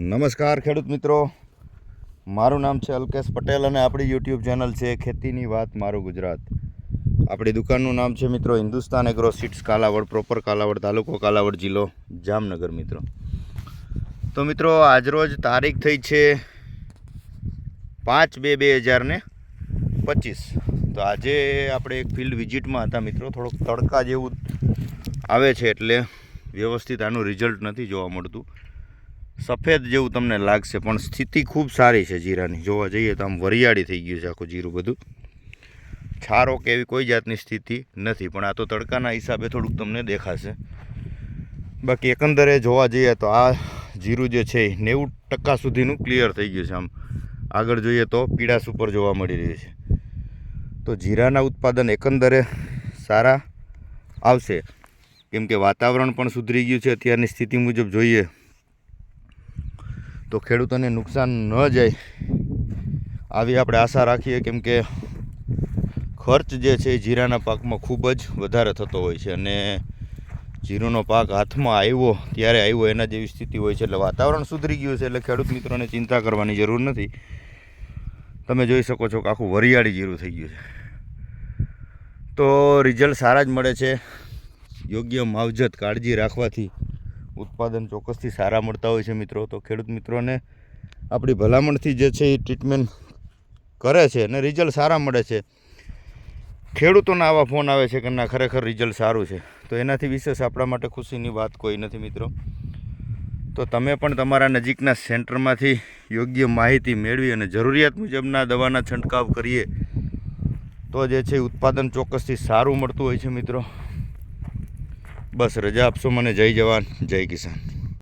નમસ્કાર ખેડૂત મિત્રો. મારું નામ છે અલ્કેશ પટેલ અને આપણી યુટ્યુબ ચેનલ છે ખેતીની વાત મારું ગુજરાત. આપણી દુકાનનું નામ છે મિત્રો Hindustan agro seeds Kalavad proper Kalavad, તાલુકો કાલાવડ જિલ્લો જામનગર મિત્રો. તો મિત્રો આજરોજ તારીખ થઈ છે પાંચ બે બે હજાર ને પચીસ. તો આજે આપણે એક ફિલ્ડ વિઝિટમાં હતા મિત્રો. થોડોક તડકા જેવું આવે છે એટલે વ્યવસ્થિત આનું રિઝલ્ટ નથી જોવા મળતું. સફેદ જેવું તમને લાગશે, પણ સ્થિતિ ખૂબ સારી છે જીરાની. જોવા જઈએ તો આમ વરિયાળી થઈ ગયું છે આખું જીરું બધું. છારો કે એવી કોઈ જાતની સ્થિતિ નથી, પણ આ તો તડકાના હિસાબે થોડુંક તમને દેખાશે. બાકી એકંદરે જોવા જઈએ તો આ જીરું જે છે નેવું ટકા સુધીનું ક્લિયર થઈ ગયું છે આમ. આગળ જોઈએ તો પીળાશ ઉપર જોવા મળી રહ્યું છે. તો જીરાના ઉત્પાદન એકંદરે સારા આવશે. કેમ કે વાતાવરણ પણ સુધરી ગયું છે, અત્યારની સ્થિતિ મુજબ જોઈએ તો ખેડૂતોને નુકસાન ન જાય આવી આપણે આશા રાખીએ કેમ કે ખર્ચ જે છે એ જીરાના પાકમાં ખૂબ જ વધારે થતો હોય છે અને જીરુનો પાક હાથમાં આવ્યો, ત્યારે આવ્યો એના જેવી સ્થિતિ હોય છે એટલે વાતાવરણ સુધરી ગયું છે એટલે ખેડૂત મિત્રોને ચિંતા કરવાની જરૂર નથી. તમે જોઈ શકો છો કે આખું વરિયાળી જીરું થઈ ગયું છે. તો રિઝલ્ટ સારા જ મળે છે. યોગ્ય માવજત કાળજી રાખવાથી ઉત્પાદન ચોક્કસથી સારા મળતા હોય છે મિત્રો. તો ખેડૂત મિત્રોને આપણી ભલામણથી જે છે એ ટ્રીટમેન્ટ કરે છે અને રિઝલ્ટ સારા મળે છે. ખેડૂતોના આવા ફોન આવે છે કે ના, ખરેખર રિઝલ્ટ સારું છે. તો એનાથી વિશેષ આપણા માટે ખુશીની વાત કોઈ નથી મિત્રો. તો તમે પણ તમારા નજીકના સેન્ટરમાંથી યોગ્ય માહિતી મેળવી અને જરૂરિયાત મુજબના દવાના છંટકાવ કરીએ તો જે છે ઉત્પાદન ચોક્કસથી સારું મળતું હોય છે મિત્રો. બસ રજા આપશો મને. જય જવાન જય કિસાન.